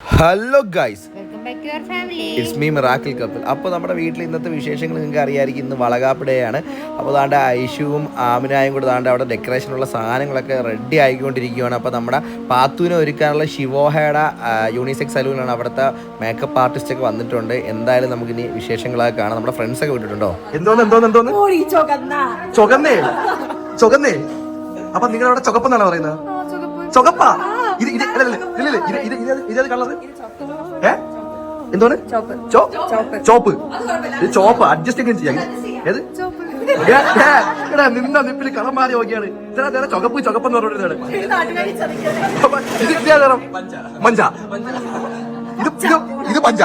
Hello guys welcome back to your family it's me miracle couple അപ്പോൾ നമ്മുടെ വീട്ടിൽ ഇന്നത്തെ വിശേഷങ്ങൾ നിങ്ങൾക്ക് അറിയാമായിരിക്കും ഇന്ന് വളകാപ്പ് ഡേ ആണ്. അപ്പോൾ താണ്ട് ഐഷുവും ആമിനായും കൂടെ താണ്ട് അവിടെ ഡെക്കറേഷനുള്ള സാധനങ്ങളൊക്കെ റെഡി ആയിക്കൊണ്ടിരിക്കുകയാണ് അപ്പോൾ നമ്മുടെ പാത്തുവിനെ ഒരുക്കാനുള്ള ശിവോഹയുടെ യൂണിസെക്സ് സലൂണിലാണ് അവിടുത്തെ മേക്കപ്പ് ആർട്ടിസ്റ്റ് ഒക്കെ വന്നിട്ടുണ്ട്. എന്തായാലും നമുക്ക് ഇനി വിശേഷങ്ങളൊക്കെ കാണാം. നമ്മുടെ ഫ്രണ്ട്സ് ഒക്കെ വിട്ടിട്ടുണ്ടോ? എന്തോന്ന് എന്തോന്ന് എന്തോന്ന്? ചുകന്നേ. ചുകന്നേ? അപ്പൊ നിങ്ങൾ അവിടെ ചുകപ്പെന്നാണ് പറയുന്നത്? ചുകപ്പാ? ഇത് ഇത് അല്ല, അല്ല, ഇല്ല, ഇല്ല, ഇത് ഇത് ഇത് ഇതേത് കളറ്? ഏ? എന്തോന്ന് ചോ ചോപ്പ്. ഇത് ചോപ്പ് അഡ്ജസ്റ്റ് ഒക്കെ ചെയ്യാം. ഏത്? എടാ നിന്ന നിപ്പിൽ കളം മാറി നോക്കിയാണ്. ഇത്ര നേരം ചുകപ്പ് ഏത് നിറം? മഞ്ച. ഇത് ഇത് പഞ്ച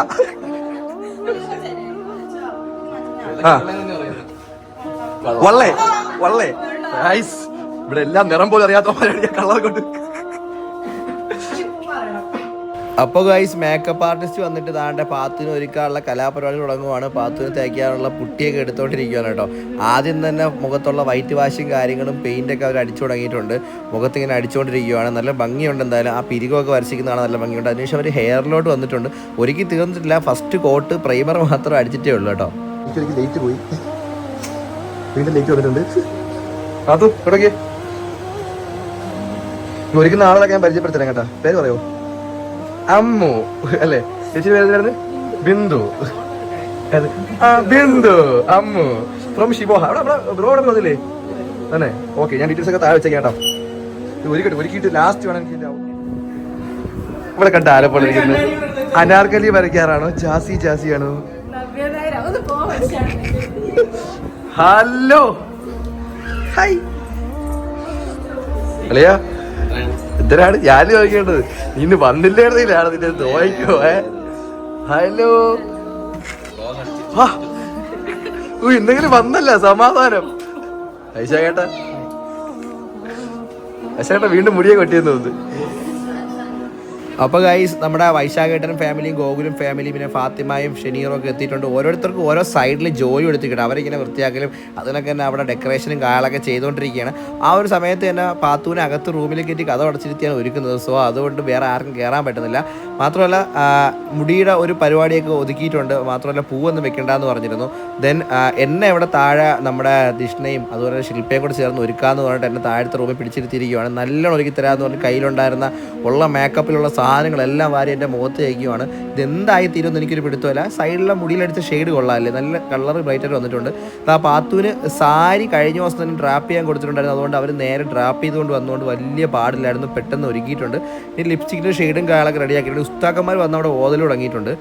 വള്ളേ വള്ളേ. ഇവിടെ എല്ലാം നിറം പോലും അറിയാത്ത കള്ളർ കൊണ്ട് അപ്പോൾ ഗൈസ് മേക്കപ്പ് ആർട്ടിസ്റ്റ് വന്നിട്ട് താണ്ടെ പാത്തിന് ഒരുക്കാനുള്ള കലാപരിപാടി തുടങ്ങുവാണ്. പാത്തിന് തേക്കാനുള്ള പുട്ടിയൊക്കെ എടുത്തോണ്ടിരിക്കുകയാണ് കേട്ടോ. ആദ്യം തന്നെ മുഖത്തുള്ള വൈറ്റ് വാഷും കാര്യങ്ങളും പെയിന്റൊക്കെ അവർ അടിച്ചു തുടങ്ങിയിട്ടുണ്ട്. മുഖത്തിങ്ങനെ അടിച്ചുകൊണ്ടിരിക്കുകയാണ് നല്ല ഭംഗിയുണ്ട് എന്തായാലും. ആ പിരികൊക്കെ വരച്ചിരിക്കുന്നതാണ് നല്ല ഭംഗിയുണ്ട്. അതിനുശേഷം അവർ ഹെയറിലോട്ട് വന്നിട്ടുണ്ട്. ഒരുക്കി തീർന്നിട്ടില്ല. ഫസ്റ്റ് കോട്ട് പ്രൈമർ മാത്രം അടിച്ചിട്ടേ ഉള്ളൂ കേട്ടോ. ലേറ്റ് പോയി. വീണ്ടും വന്നിട്ടുണ്ട്. ഒരുക്കുന്ന ആളൊക്കെ ഞാൻ പരിചയപ്പെടുത്തരാം കേട്ടോ. പേര് പറയോ? അമ്മു. അല്ലെ? ചേച്ചി പേരെന്തായിരുന്നു ബിന്ദു. ബിന്ദു. അമ്മു. ഫ്രം ഷിബോഹ അവിടെ അവിടെ ബ്രോ അവിടെ വന്നില്ലേ? തന്നെ. ഓക്കെ ഞാൻ ഡീറ്റെയിൽസ് ഒക്കെ താഴെ വെച്ചേക്കാം കേട്ടോ. ഒരുക്കട്ടെ ഒരുക്കിയിട്ട് ലാസ്റ്റ് വേണം എനിക്ക്. ഇവിടെ കണ്ട ആലപ്പുഴ അനാർക്കലി വരയ്ക്കാറാണോ? ജാസി ജാസി ആണോ ഹലോ ഹായ് അളിയാ എന്തിനാണ് ഞാൻ ചോദിക്കേണ്ടത്. ഇന്ന് വന്നില്ലായിരുന്നില്ലാണ് നിന്റെ നോയിക്കോ ഏ? ഹലോ. എന്തെങ്കിലും വന്നല്ല സമാധാനം. ഐശാകേട്ട ഐശാകേട്ട വീണ്ടും മുടിയെ കൊട്ടിയെന്ന് തോന്നുന്നു. അപ്പോൾ ഗൈസ് നമ്മുടെ വൈശാഖേട്ടനും ഫാമിലിയും ഗോകുലും ഫാമിലിയും പിന്നെ ഫാത്തിമയും ഷെനീറും ഒക്കെ എത്തിയിട്ടുണ്ട്. ഓരോരുത്തർക്കും ഓരോ സൈഡിൽ ജോലി എടുത്തിട്ടുണ്ട് അവരിങ്ങനെ വൃത്തിയാക്കലും അതിനൊക്കെ തന്നെ അവിടെ ഡെക്കറേഷനും കാളൊക്കെ ചെയ്തുകൊണ്ടിരിക്കുകയാണ്. ആ ഒരു സമയത്ത് തന്നെ പാത്തുവിനെ അകത്ത് റൂമിൽ കയറ്റി കഥ അടച്ചിരുത്തിയാണ് ഒരുക്കുന്നത്. സോ അതുകൊണ്ട് വേറെ ആർക്കും കയറാൻ പറ്റുന്നില്ല. മാത്രമല്ല മുടിയുടെ ഒരു പരിപാടിയൊക്കെ ഒതുക്കിയിട്ടുണ്ട്. മാത്രമല്ല പൂവൊന്നും വെക്കണ്ടെന്ന് പറഞ്ഞിരുന്നു. ദെൻ എന്നെ ഇവിടെ താഴെ നമ്മുടെ ദിഷ്ണയും അതുപോലെ ശില്പയും കൂടെ ചേർന്ന് ഒരുക്കാന്ന് പറഞ്ഞിട്ട് എന്നെ താഴത്തെ റൂമിൽ പിടിച്ചിരുത്തിയിരിക്കുകയാണ് നല്ലോണം ഒരുക്കി തരാമെന്ന് പറഞ്ഞ് കയ്യിലുണ്ടായിരുന്ന ഉള്ള മേക്കപ്പിലുള്ള സാധനങ്ങളെല്ലാം വാരി എന്റെ മുഖത്ത് തേക്കുവാണ്. ഇതെന്തായി തീരുമെന്ന് എനിക്കൊരു പിടുത്തമല്ല. സൈഡിലെ മുടിയിലടിച്ച ഷെയ്ഡ് കൊള്ളാമല്ലേ നല്ല കളർ ബ്രൈറ്റായിട്ട് വന്നിട്ടുണ്ട്. ആ പാത്തുവിന് സാരി കഴിഞ്ഞ ദിവസം തന്നെ ഡ്രാപ്പ് ചെയ്യാൻ കൊടുത്തിട്ടുണ്ടായിരുന്നു. അതുകൊണ്ട് അവർ നേരെ ഡ്രാപ്പ് ചെയ്തുകൊണ്ട് വന്നുകൊണ്ട് വലിയ പാടില്ലായിരുന്നു. പെട്ടെന്ന് ഒരുക്കിയിട്ടുണ്ട്. ഇനി ലിപ്സ്റ്റിക്കിന്റെ ഷെയ്ഡും കാളൊക്കെ റെഡിയാക്കിയിട്ടുണ്ട് ഉസ്താക്കന്മാർ വന്ന് അവിടെ ഓതൽ തുടങ്ങിയിട്ടുണ്ട്.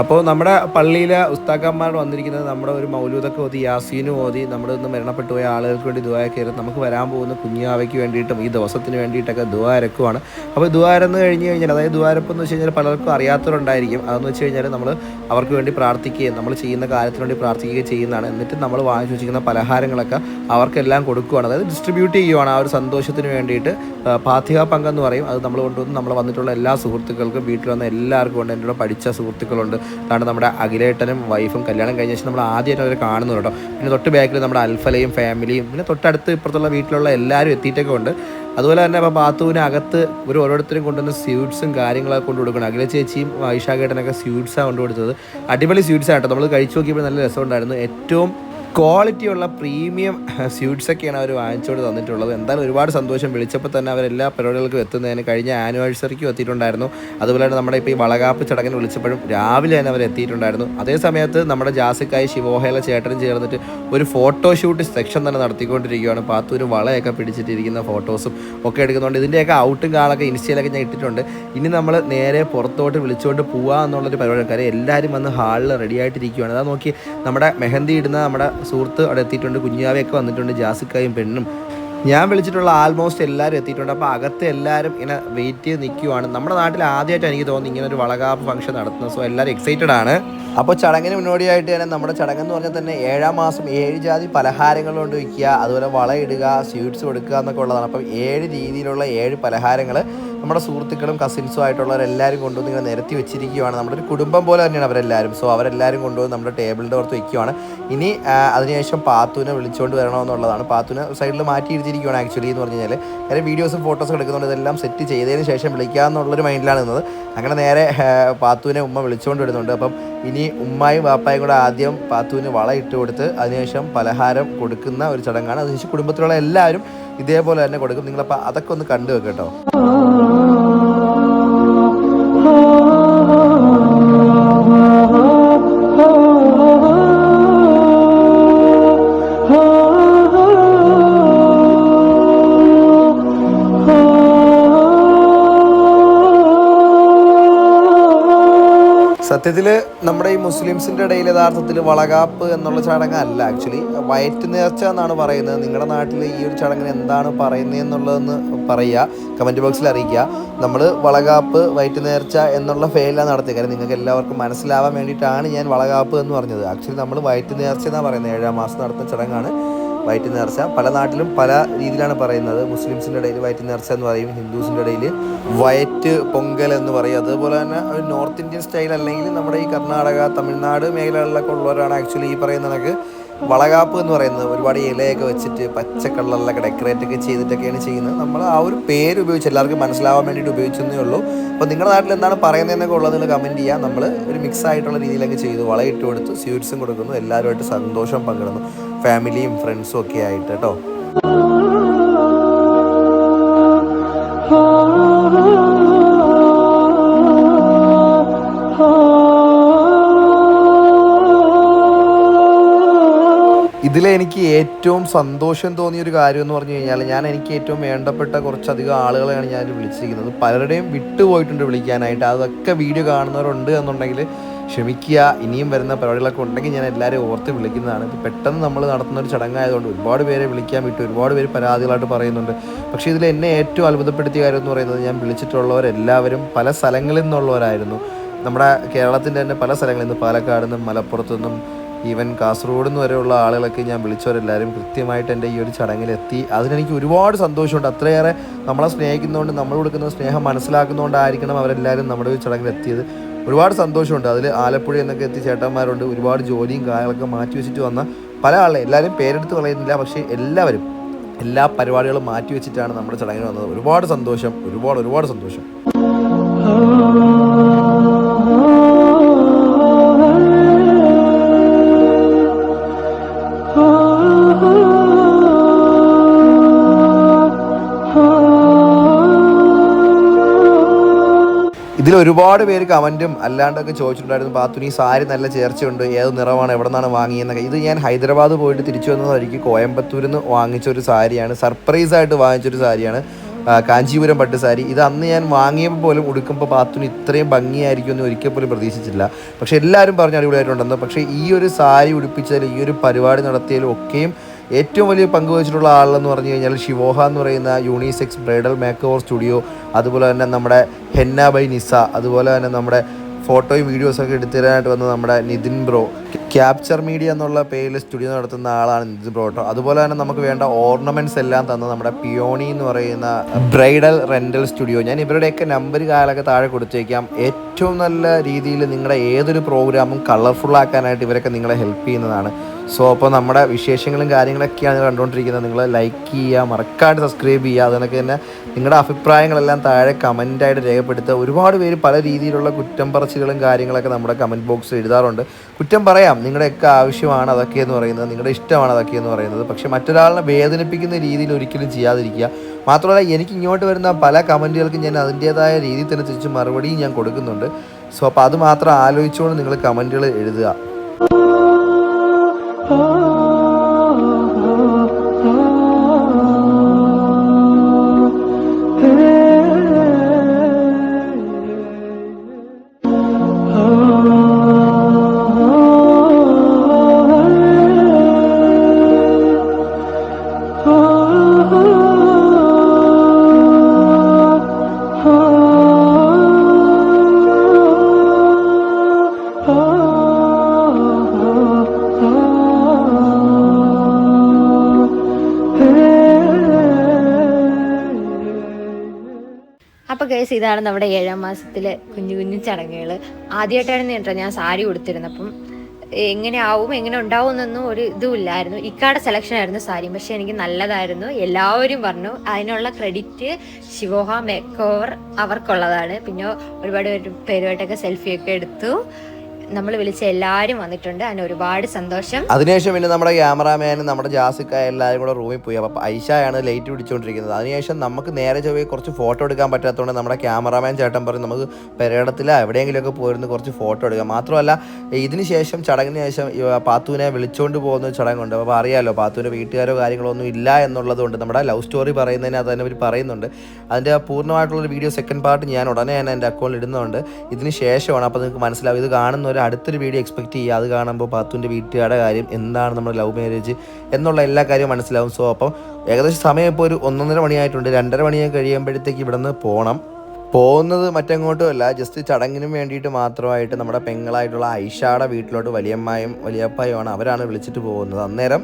അപ്പോൾ നമ്മുടെ പള്ളിയിലെ ഉസ്താക്കന്മാർ വന്നിരിക്കുന്നത് നമ്മുടെ ഒരു മൗലൂദൊക്കെ ഓതി യാസീനും ഓതി നമ്മുടെ ഒന്ന് മരണപ്പെട്ടു പോയ ആളുകൾക്ക് വേണ്ടി ദുബായ കയറി നമുക്ക് വരാൻ പോകുന്ന കുഞ്ഞാവയ്ക്ക് വേണ്ടിയിട്ടും ഈ ദിവസത്തിന് വേണ്ടിയിട്ടൊക്കെ ദ്വാരക്കുവാണ് അപ്പോൾ ദ്വാരെന്ന് കഴിഞ്ഞ് കഴിഞ്ഞാൽ അതായത് ദ്വാരപ്പം എന്ന് വെച്ച് കഴിഞ്ഞാൽ പലർക്കും അറിയാത്തവരുണ്ടായിരിക്കും. അതെന്ന് വെച്ച് കഴിഞ്ഞാൽ നമ്മൾ അവർക്ക് വേണ്ടി പ്രാർത്ഥിക്കുകയും നമ്മൾ ചെയ്യുന്ന കാര്യത്തിന് വേണ്ടി പ്രാർത്ഥിക്കുകയും ചെയ്യുന്നതാണ്. എന്നിട്ട് നമ്മൾ വാങ്ങിച്ചു വെച്ചിരിക്കുന്ന പലഹാരങ്ങളൊക്കെ അവർക്കെല്ലാം കൊടുക്കുകയാണ് അതായത് ഡിസ്ട്രിബ്യൂട്ട് ചെയ്യുവാണ്. ആ ഒരു സന്തോഷത്തിന് വേണ്ടിയിട്ട് പാത്തിക പങ്കെന്ന് പറയും. അത് നമ്മൾ കൊണ്ടുവന്ന് നമ്മൾ വന്നിട്ടുള്ള എല്ലാ സുഹൃത്തുക്കൾക്കും വീട്ടിൽ വന്ന എല്ലാവർക്കും ഉണ്ട് എന്റെ പഠിച്ച സുഹൃത്തുക്കളുണ്ട്. അതാണ് നമ്മുടെ അഖിലേട്ടനും വൈഫും. കല്യാണം കഴിഞ്ഞ ശേഷം നമ്മൾ ആദ്യമായിട്ട് അവരെ കാണുന്നു കേട്ടോ. പിന്നെ തൊട്ട് ബാക്കിൽ നമ്മുടെ അൽഫലയും ഫാമിലിയും പിന്നെ തൊട്ടടുത്ത് ഇപ്പുറത്തുള്ള വീട്ടിലുള്ള എല്ലാവരും എത്തിയിട്ടൊക്കെ ഉണ്ട്. അതുപോലെ തന്നെ അപ്പോൾ ബാത്തുവിന് അകത്ത് ഒരു ഓരോരുത്തരും കൊണ്ടുവന്ന സ്വീറ്റ്സും കാര്യങ്ങളൊക്കെ കൊണ്ട് കൊടുക്കണം. അഖില ചേച്ചിയും വൈശാഖേട്ടനൊക്കെ സ്വീറ്റ്സാണ് കൊണ്ടു അടിപൊളി സ്വീറ്റ്സ് ആട്ടോ നമ്മൾ കഴിച്ചു നോക്കിയപ്പോൾ നല്ല രസമുണ്ടായിരുന്നു. ഏറ്റവും ക്വാളിറ്റിയുള്ള പ്രീമിയം സ്വീറ്റ്സൊക്കെയാണ് അവർ വാങ്ങിച്ചുകൊണ്ട് തന്നിട്ടുള്ളത്. എന്തായാലും ഒരുപാട് സന്തോഷം. വിളിച്ചപ്പോൾ തന്നെ അവരെല്ലാ പരിപാടികൾക്കും എത്തുന്നതിന് കഴിഞ്ഞ ആനിവേഴ്സറിക്കും എത്തിയിട്ടുണ്ടായിരുന്നു. അതുപോലെ തന്നെ നമ്മുടെ ഇപ്പോൾ ഈ വളകാപ്പ് ചടങ്ങിന് വിളിച്ചപ്പോഴും രാവിലെ തന്നെ അവർ എത്തിയിട്ടുണ്ടായിരുന്നു. അതേ സമയത്ത് നമ്മുടെ ജാസിക്കായി ശിവോഹേല ചേട്ടനും ചേർന്നിട്ട് ഒരു ഫോട്ടോഷൂട്ട് സെക്ഷൻ തന്നെ നടത്തിക്കൊണ്ടിരിക്കുകയാണ്. പാത്തൂര് വളയൊക്കെ പിടിച്ചിട്ടിരിക്കുന്ന ഫോട്ടോസും ഒക്കെ എടുക്കുന്നുണ്ട്. ഇതിന്റെയൊക്കെ ഔട്ടും കാളൊക്കെ ഇൻസ്റ്റയിലൊക്കെ ഞാൻ ഇട്ടിട്ടുണ്ട്. ഇനി നമ്മൾ നേരെ പുറത്തോട്ട് വിളിച്ചുകൊണ്ട് പോവാ എന്നുള്ളൊരു പരിപാടി. കാര്യം എല്ലാവരും വന്ന് ഹാളിൽ റെഡി ആയിട്ടിരിക്കുകയാണ് അതാ നോക്കി നമ്മുടെ മെഹന്തി ഇടുന്ന നമ്മുടെ സുഹൃത്ത് അവിടെ എത്തിയിട്ടുണ്ട് കുഞ്ഞാവയൊക്കെ വന്നിട്ടുണ്ട് ജാസിക്കായും പെണ്ണും. ഞാൻ വിളിച്ചിട്ടുള്ള ആൾമോസ്റ്റ് എല്ലാവരും എത്തിയിട്ടുണ്ട്. അപ്പോൾ അകത്ത് എല്ലാവരും ഇങ്ങനെ വെയിറ്റ് ചെയ്ത് നിൽക്കുവാണ് നമ്മുടെ നാട്ടിൽ ആദ്യമായിട്ട് എനിക്ക് തോന്നുന്നു ഇങ്ങനെ ഒരു വളകാപ്പ് ഫംഗ്ഷൻ നടത്തുന്നത്. സോ എല്ലാവരും എക്സൈറ്റഡ് ആണ്. അപ്പോൾ ചടങ്ങിന് മുന്നോടിയായിട്ട് തന്നെ നമ്മുടെ ചടങ്ങെന്ന് പറഞ്ഞാൽ തന്നെ ഏഴാം മാസം ഏഴ് ജാതി പലഹാരങ്ങൾ കൊണ്ട് വയ്ക്കുക അതുപോലെ വളയിടുക സ്വീറ്റ്സ് കൊടുക്കുക എന്നൊക്കെ ഉള്ളതാണ്. അപ്പം ഏഴ് രീതിയിലുള്ള ഏഴ് പലഹാരങ്ങൾ നമ്മുടെ സുഹൃത്തുക്കളും കസിൻസും ആയിട്ടുള്ളവരെല്ലാവരും കൊണ്ടുവന്ന് ഇങ്ങനെ നിരത്തി വെച്ചിരിക്കുകയാണ്. നമ്മുടെ ഒരു കുടുംബം പോലെ തന്നെയാണ് അവരെല്ലാവരും. സോ അവരെല്ലാവരും കൊണ്ടുവന്ന് നമ്മുടെ ടേബിളിന്റെ പുറത്ത് വയ്ക്കുകയാണ് ഇനി അതിനുശേഷം പാത്തുവിനെ വിളിച്ചുകൊണ്ട് വരണമെന്നുള്ളതാണ്. പാത്തുവിനെ സൈഡിൽ മാറ്റി ഇരിച്ചിരിക്കുകയാണ് ആക്ച്വലി എന്ന് പറഞ്ഞു കഴിഞ്ഞാൽ കാര്യം വീഡിയോസും ഫോട്ടോസും എടുക്കുന്നുണ്ട്. ഇതെല്ലാം സെറ്റ് ചെയ്തതിന് ശേഷം വിളിക്കാമെന്നുള്ളൊരു മൈൻഡിലാണ് നിന്നത്. അങ്ങനെ നേരെ പാത്തുവിനെ ഉമ്മ വിളിച്ചുകൊണ്ട് വരുന്നുണ്ട്. അപ്പം ഇനി ഉമ്മായും വാപ്പായും കൂടെ ആദ്യം പാത്തുവിന് വള ഇട്ട് കൊടുത്ത് അതിനുശേഷം പലഹാരം കൊടുക്കുന്ന ഒരു ചടങ്ങാണ്. അതിനുശേഷം കുടുംബത്തിലുള്ള എല്ലാവരും ഇതേപോലെ തന്നെ കൊടുക്കും. നിങ്ങളപ്പോൾ അതൊക്കെ ഒന്ന് കണ്ടു വെക്ക് സത്യത്തിൽ നമ്മുടെ ഈ മുസ്ലിംസിന്റെ ഇടയിൽ യഥാർത്ഥത്തിൽ വളകാപ്പ് എന്നുള്ള ചടങ്ങല്ല ആക്ച്വലി വയറ്റ് നേർച്ച എന്നാണ് പറയുന്നത്. നിങ്ങളുടെ നാട്ടിൽ ഈ ഒരു ചടങ്ങിന് എന്താണ് പറയുന്നത് എന്നുള്ളതെന്ന് പറയുക കമന്റ് ബോക്സിൽ അറിയിക്കുക. നമ്മൾ വളകാപ്പ് വയറ്റ് നേർച്ച എന്നുള്ള ഫെയിലാണ് നടത്തിയത്. കാര്യം നിങ്ങൾക്ക് എല്ലാവർക്കും മനസ്സിലാവാൻ വേണ്ടിയിട്ടാണ് ഞാൻ വളകാപ്പ് എന്ന് പറഞ്ഞത്. ആക്ച്വലി നമ്മൾ വയറ്റ് നേർച്ച എന്നാണ് പറയുന്നത്. ഏഴാം മാസം നടത്തുന്ന ചടങ്ങാണ്. വയറ്റ് നേർച്ച. പല നാട്ടിലും പല രീതിയിലാണ് പറയുന്നത്. മുസ്ലിംസിന്റെ ഇടയിൽ വയറ്റ് നേർച്ച എന്ന് പറയും ഹിന്ദുസിന്റെ ഇടയിൽ വയറ്റ് പൊങ്കൽ എന്ന് പറയും. അതുപോലെ തന്നെ ഒരു നോർത്ത് ഇന്ത്യൻ സ്റ്റൈൽ അല്ലെങ്കിൽ നമ്മുടെ ഈ കർണാടക തമിഴ്നാട് മേഖലകളിലൊക്കെ ഉള്ളവരാണ് ആക്ച്വലി ഈ പറയുന്ന കണക്ക് വളകാപ്പ് എന്ന് പറയുന്നത്. ഒരുപാട് ഇലയൊക്കെ വെച്ചിട്ട് പച്ച ഡെക്കറേറ്റ് ഒക്കെ ചെയ്തിട്ടൊക്കെയാണ് ചെയ്യുന്നത്. നമ്മൾ ആ ഒരു പേര് ഉപയോഗിച്ച് എല്ലാവർക്കും മനസ്സിലാവാൻ വേണ്ടിയിട്ട് ഉപയോഗിച്ചെന്നേ ഉള്ളൂ. അപ്പോൾ നിങ്ങളുടെ നാട്ടിൽ എന്താണ് പറയുന്നതെന്നൊക്കെ ഉള്ളത് നിങ്ങൾ കമന്റ് ചെയ്യുക. നമ്മൾ ഒരു മിക്സ് ആയിട്ടുള്ള രീതിയിലൊക്കെ ചെയ്തു വളയിട്ട് കൊടുത്ത് സ്വീറ്റ്സും കൊടുക്കുന്നു. എല്ലാവരുമായിട്ട് സന്തോഷം പങ്കിടുന്നു. ഫാമിലിയും ഫ്രണ്ട്സും ഒക്കെ ആയിട്ട് കേട്ടോ ഇതിൽ എനിക്ക് ഏറ്റവും സന്തോഷം തോന്നിയ ഒരു കാര്യം എന്ന് പറഞ്ഞു കഴിഞ്ഞാൽ ഞാൻ എനിക്ക് ഏറ്റവും വേണ്ടപ്പെട്ട കുറച്ചധികം ആളുകളെയാണ് ഞാൻ വിളിച്ചിരിക്കുന്നത്. പലരുടെയും വിട്ടുപോയിട്ടുണ്ട് വിളിക്കാനായിട്ട്. അതൊക്കെ വീഡിയോ കാണുന്നവരുണ്ട് എന്നുണ്ടെങ്കിൽ ക്ഷമിക്കുക ഇനിയും വരുന്ന പരിപാടികളൊക്കെ ഉണ്ടെങ്കിൽ ഞാൻ എല്ലാവരെയും ഓർത്ത് വിളിക്കുന്നതാണ്. ഇത് പെട്ടെന്ന് നമ്മൾ നടത്തുന്ന ഒരു ചടങ്ങായതുകൊണ്ട് ഒരുപാട് പേരെ വിളിക്കാൻ വിട്ടു ഒരുപാട് പേര് പരാതികളായിട്ട് പറയുന്നുണ്ട്. പക്ഷേ ഇതിൽ എന്നെ ഏറ്റവും അത്ഭുതപ്പെടുത്തിയ കാര്യം എന്ന് പറയുന്നത് ഞാൻ വിളിച്ചിട്ടുള്ളവരെല്ലാവരും പല സ്ഥലങ്ങളിൽ നിന്നുള്ളവരായിരുന്നു. നമ്മുടെ കേരളത്തിന്റെ തന്നെ പല സ്ഥലങ്ങളിൽ നിന്ന് പാലക്കാട് നിന്നും മലപ്പുറത്തു നിന്നും ഈവൻ കാസർഗോഡ് നിന്ന് വരെയുള്ള ആളുകളൊക്കെ ഞാൻ വിളിച്ചവരെല്ലാവരും കൃത്യമായിട്ട് എന്റെ ഈ ഒരു ചടങ്ങിലെത്തി. അതിനെനിക്ക് ഒരുപാട് സന്തോഷമുണ്ട്. അത്രയേറെ നമ്മളെ സ്നേഹിക്കുന്നതുകൊണ്ട് നമ്മൾ കൊടുക്കുന്ന സ്നേഹം മനസ്സിലാക്കുന്നതുകൊണ്ടായിരിക്കണം അവരെല്ലാവരും നമ്മുടെ ഒരു ചടങ്ങിലെത്തിയത്. ഒരുപാട് സന്തോഷമുണ്ട്. അതിൽ ആലപ്പുഴ എന്നൊക്കെ എത്തി ചേട്ടന്മാരുണ്ട്. ഒരുപാട് ജോലിയും കാര്യങ്ങളൊക്കെ മാറ്റി വെച്ചിട്ട് വന്ന പല ആളെ. എല്ലാവരും പേരെടുത്ത് കളയുന്നില്ല. പക്ഷേ എല്ലാവരും എല്ലാ പരിപാടികളും മാറ്റി വെച്ചിട്ടാണ് നമ്മുടെ ചടങ്ങിന് വന്നത്. ഒരുപാട് സന്തോഷം. ഒരുപാട് ഒരുപാട് സന്തോഷം. ഇതിൽ ഒരുപാട് പേര് കമന്റും അല്ലാണ്ടൊക്കെ ചോദിച്ചിട്ടുണ്ടായിരുന്നു പാത്തുനി സാരി നല്ല ചേർച്ചയുണ്ട് ഏത് നിറമാണ് എവിടെ നിന്നാണ് വാങ്ങിയെന്നൊക്കെ. ഇത് ഞാൻ ഹൈദരാബാദ് പോയിട്ട് തിരിച്ചു വന്നതായിരിക്കും. കോയമ്പത്തൂരിൽ നിന്ന് വാങ്ങിച്ച ഒരു സാരിയാണ് സർപ്രൈസ് ആയിട്ട് വാങ്ങിച്ചൊരു സാരിയാണ് കാഞ്ചീപുരം പട്ട് സാരി. ഇത് അന്ന് ഞാൻ വാങ്ങിയപ്പോൾ പോലും ഉടുക്കുമ്പോൾ പാത്തുന് ഇത്രയും ഭംഗിയായിരിക്കും എന്ന് ഒരിക്കൽ പോലും പ്രതീക്ഷിച്ചില്ല. പക്ഷേ എല്ലാവരും പറഞ്ഞു അടിപൊളിയായിട്ടുണ്ടെന്ന് പക്ഷേ ഈ ഒരു സാരി ഉടുപ്പിച്ചതിൽ ഈ ഒരു പരിപാടി നടത്തിയാലും ഒക്കെയും ഏറ്റവും വലിയ പങ്ക് വഹിച്ചിട്ടുള്ള ആളെന്ന് പറഞ്ഞു കഴിഞ്ഞാൽ ഷിവോഹ എന്ന് പറയുന്ന unisex bridal makeover studio അതുപോലെ തന്നെ നമ്മുടെ ഹെന്ന ബൈ നിസ അതുപോലെ തന്നെ നമ്മുടെ ഫോട്ടോയും വീഡിയോസൊക്കെ എടുത്തു തരാനായിട്ട് വന്ന നമ്മുടെ നിതിൻ ബ്രോ. ക്യാപ്ചർ മീഡിയ എന്നുള്ള പേരിൽ സ്റ്റുഡിയോ നടത്തുന്ന ആളാണ് നിതിൻ ബ്രോ കേട്ടോ അതുപോലെ തന്നെ നമുക്ക് വേണ്ട ഓർണമെന്റ്സ് എല്ലാം തന്ന നമ്മുടെ പിയോണി എന്ന് പറയുന്ന ബ്രൈഡൽ റെന്റൽ സ്റ്റുഡിയോ ഞാൻ ഇവരുടെയൊക്കെ നമ്പർ കാലൊക്കെ താഴെ കൊടുത്തേക്കാം. ഏറ്റവും നല്ല രീതിയിൽ നിങ്ങളുടെ ഏതൊരു പ്രോഗ്രാമും കളർഫുൾ ആക്കാനായിട്ട് ഇവരൊക്കെ നിങ്ങളെ ഹെൽപ്പ് ചെയ്യുന്നതാണ്. സോ അപ്പോൾ നമ്മുടെ വിശേഷങ്ങളും കാര്യങ്ങളൊക്കെയാണ് കണ്ടുകൊണ്ടിരിക്കുന്നത്. നിങ്ങൾ ലൈക്ക് ചെയ്യുക മറക്കാണ്ട് സബ്സ്ക്രൈബ് ചെയ്യുക അതിനൊക്കെ തന്നെ നിങ്ങളുടെ അഭിപ്രായങ്ങളെല്ലാം താഴെ കമന്റായിട്ട് രേഖപ്പെടുത്തുക. ഒരുപാട് പേര് പല രീതിയിലുള്ള കുറ്റം പറച്ചിലുകളും കാര്യങ്ങളൊക്കെ നമ്മുടെ കമന്റ് ബോക്സിൽ എഴുതാറുണ്ട്. കുറ്റം പറയാം. നിങ്ങളുടെയൊക്കെ ആവശ്യമാണ് അതൊക്കെ എന്ന് പറയുന്നത്. നിങ്ങളുടെ ഇഷ്ടമാണ് അതൊക്കെ എന്ന് പറയുന്നത്. പക്ഷേ മറ്റൊരാളിനെ വേദനിപ്പിക്കുന്ന രീതിയിൽ ഒരിക്കലും ചെയ്യാതിരിക്കുക. മാത്രമല്ല എനിക്ക് ഇങ്ങോട്ട് വരുന്ന പല കമന്റുകൾക്കും ഞാൻ അതിന്റേതായ രീതിയിൽ തന്നെ തിരിച്ച് മറുപടിയും ഞാൻ കൊടുക്കുന്നുണ്ട്. സോ അപ്പോൾ അത് മാത്രം ആലോചിച്ചുകൊണ്ട് നിങ്ങൾ കമന്റുകൾ എഴുതുക. ഗൈസ് ഇതാണ് നമ്മുടെ ഏഴാം മാസത്തിലെ കുഞ്ഞു കുഞ്ഞു ചടങ്ങുകൾ ആദ്യമായിട്ടായിരുന്നു കേട്ടോ ഞാൻ സാരി കൊടുത്തിരുന്നത് അപ്പം എങ്ങനെ ആവും എങ്ങനെ ഉണ്ടാവും എന്നൊന്നും ഒരു ഇതുമില്ലായിരുന്നു. ഇക്കാടെ സെലക്ഷൻ ആയിരുന്നു സാരി പക്ഷെ എനിക്ക് നല്ലതായിരുന്നു. എല്ലാവരും പറഞ്ഞു അതിനുള്ള ക്രെഡിറ്റ് ശിവോഹ മേക്ക് ഓവർ അവർക്കുള്ളതാണ്. പിന്നെ ഒരുപാട് പേര് പേരുമായിട്ടൊക്കെ സെൽഫിയൊക്കെ എടുത്തു. നമ്മൾ വിളിച്ച എല്ലാവരും വന്നിട്ടുണ്ട്. അതിന് ഒരുപാട് സന്തോഷം. അതിനുശേഷം പിന്നെ നമ്മുടെ ക്യാമറാമാനും നമ്മുടെ ജാസിക്ക എല്ലാവരും കൂടെ റൂമിൽ പോയി. അപ്പോൾ ഐഷയാണ് ലൈറ്റ് പിടിച്ചുകൊണ്ടിരിക്കുന്നത് അതിനുശേഷം നമുക്ക് നേരെ ചൊവ്വേ കുറച്ച് ഫോട്ടോ എടുക്കാൻ പറ്റാത്തതുകൊണ്ട് നമ്മുടെ ക്യാമറാമാൻ ചേട്ടൻ പറഞ്ഞു നമുക്ക് പെരേടത്തിലോ എവിടെയെങ്കിലുമൊക്കെ പോയിരുന്നു കുറച്ച് ഫോട്ടോ എടുക്കാം. മാത്രമല്ല ഇതിന് ശേഷം ചടങ്ങിന് ശേഷം പാത്തുവിനെ വിളിച്ചുകൊണ്ട് പോകുന്ന ചടങ്ങുണ്ട് അപ്പോൾ അറിയാമല്ലോ പാത്തുവിന്റെ വീട്ടുകാരോ കാര്യങ്ങളോ ഒന്നും ഇല്ല എന്നുള്ളത് കൊണ്ട് നമ്മുടെ ലവ് സ്റ്റോറി പറയുന്നതിന് അത് തന്നെ അവർ പറയുന്നുണ്ട്. അതിന്റെ പൂർണമായിട്ടുള്ളൊരു വീഡിയോ സെക്കൻഡ് പാർട്ട് ഞാൻ ഉടനെ തന്നെ എന്റെ അക്കൗണ്ടിൽ ഇടുന്നുണ്ട്. ഇതിന് ശേഷമാണ് അപ്പോൾ നിങ്ങൾക്ക് മനസ്സിലാവും ഇത് കാണുന്ന ഒരു അടുത്തൊരു വീഡിയോ എക്സ്പെക്ട് ചെയ്യുക. അത് കാണുമ്പോൾ പാത്തുവിന്റെ വീട്ടുകാരുടെ കാര്യം എന്താണ് നമ്മുടെ ലവ് മാരേജ് എന്നുള്ള എല്ലാ കാര്യവും മനസ്സിലാവും. സോ അപ്പം ഏകദേശം സമയം ഇപ്പോൾ ഒരു ഒന്നൊന്നര മണിയായിട്ടുണ്ട്. രണ്ടര മണിയായി കഴിയുമ്പോഴത്തേക്ക് ഇവിടെ നിന്ന് പോകണം പോകുന്നത് മറ്റെങ്ങോട്ടുമല്ല ജസ്റ്റ് ചടങ്ങിനും വേണ്ടിയിട്ട് മാത്രമായിട്ട് നമ്മുടെ പെങ്ങളായിട്ടുള്ള ഐഷാടെ വീട്ടിലോട്ട് വലിയമ്മയും വലിയപ്പായുമാണ് അവരാണ് വിളിച്ചിട്ട് പോകുന്നത്. അന്നേരം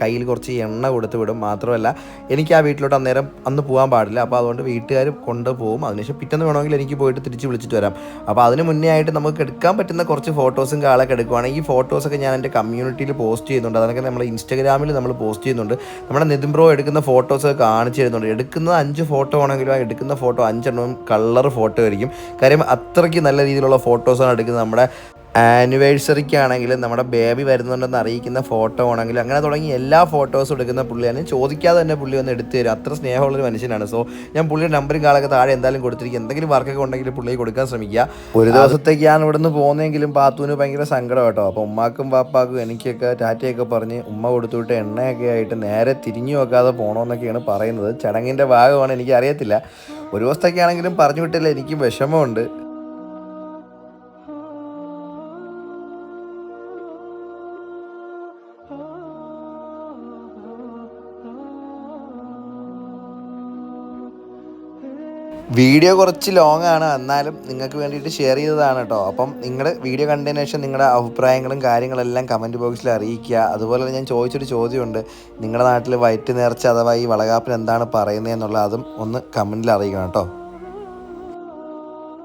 കയ്യിൽ കുറച്ച് എണ്ണ കൊടുത്ത് വിടും. മാത്രമല്ല എനിക്ക് ആ വീട്ടിലോട്ട് അന്നേരം അന്ന് പോകാൻ പാടില്ല. അപ്പോൾ അതുകൊണ്ട് വീട്ടുകാർ കൊണ്ടുപോകും. അതിനുശേഷം പിറ്റേന്ന് വേണമെങ്കിൽ എനിക്ക് പോയിട്ട് തിരിച്ച് വിളിച്ചിട്ട് വരാം. അപ്പോൾ അതിന് മുന്നേ ആയിട്ട് നമുക്ക് എടുക്കാൻ പറ്റുന്ന കുറച്ച് ഫോട്ടോസും കാളൊക്കെ എടുക്കുവാണെങ്കിൽ ഈ ഫോട്ടോസൊക്കെ ഞാൻ എന്റെ കമ്മ്യൂണിറ്റിയിൽ പോസ്റ്റ് ചെയ്യുന്നുണ്ട്. അതൊക്കെ നമ്മൾ ഇൻസ്റ്റാഗ്രാമിൽ നമ്മൾ പോസ്റ്റ് ചെയ്യുന്നുണ്ട്. നമ്മുടെ നിതിൻ ബ്രോ എടുക്കുന്ന ഫോട്ടോസൊക്കെ കാണിച്ചു തരുന്നുണ്ട്. എടുക്കുന്നത് അഞ്ച് ഫോട്ടോ ആണെങ്കിലും ആ എടുക്കുന്ന ഫോട്ടോ അഞ്ചെണ്ണവും കളർ ഫോട്ടോ ആയിരിക്കും. കാര്യം അത്രയ്ക്ക് നല്ല രീതിയിലുള്ള ഫോട്ടോസാണ് എടുക്കുന്നത് നമ്മുടെ ആനിവേഴ്സറിക്ക് ആണെങ്കിലും നമ്മുടെ ബേബി വരുന്നുണ്ടെന്ന് അറിയിക്കുന്ന ഫോട്ടോ ആണെങ്കിലും അങ്ങനെ തുടങ്ങി എല്ലാ ഫോട്ടോസും എടുക്കുന്ന പുള്ളിയാണ്. ചോദിക്കാതെ തന്നെ പുള്ളി ഒന്ന് എടുത്തു തരും. അത്ര സ്നേഹമുള്ളൊരു മനുഷ്യനാണ്. സോ ഞാൻ പുള്ളിയുടെ നമ്പറും കാളൊക്കെ താഴെ എന്തായാലും കൊടുത്തിരിക്കും. എന്തെങ്കിലും വർക്കൊക്കെ ഉണ്ടെങ്കിൽ പുള്ളിയെ കൊടുക്കാൻ ശ്രമിക്കുക. ഒരു ദിവസത്തേക്കാണ് ഇവിടുന്ന് പോകുന്നതെങ്കിലും പാത്തുവിന് ഭയങ്കര സങ്കടം കേട്ടോ അപ്പോൾ ഉമ്മാക്കും പാപ്പാക്കും എനിക്കൊക്കെ ടാറ്റയൊക്കെ പറഞ്ഞ് ഉമ്മ കൊടുത്തുവിട്ട് എണ്ണയൊക്കെ ആയിട്ട് നേരെ തിരിഞ്ഞു വെക്കാതെ പോകണമെന്നൊക്കെയാണ് പറയുന്നത്. ചടങ്ങിന്റെ ഭാഗമാണ് എനിക്ക് അറിയത്തില്ല ഒരു ദിവസത്തേക്കാണെങ്കിലും പറഞ്ഞു വിട്ടില്ല. എനിക്കും വിഷമമുണ്ട്. വീഡിയോ കുറച്ച് ലോങ് ആണ്. എന്നാലും നിങ്ങൾക്ക് വേണ്ടിയിട്ട് ഷെയർ ചെയ്തതാണ് കേട്ടോ അപ്പം നിങ്ങൾ വീഡിയോ കണ്ടതിന് ശേഷം നിങ്ങളുടെ അഭിപ്രായങ്ങളും കാര്യങ്ങളെല്ലാം കമന്റ് ബോക്സിൽ അറിയിക്കുക. അതുപോലെ ഞാൻ ചോദിച്ചൊരു ചോദ്യമുണ്ട്. നിങ്ങളുടെ നാട്ടിൽ വയറ്റ് നേർച്ച അഥവാ ഈ വളകാപ്പിന് എന്താണ് പറയുന്നത് എന്നുള്ള അതും ഒന്ന് കമന്റിൽ അറിയിക്കണം കേട്ടോ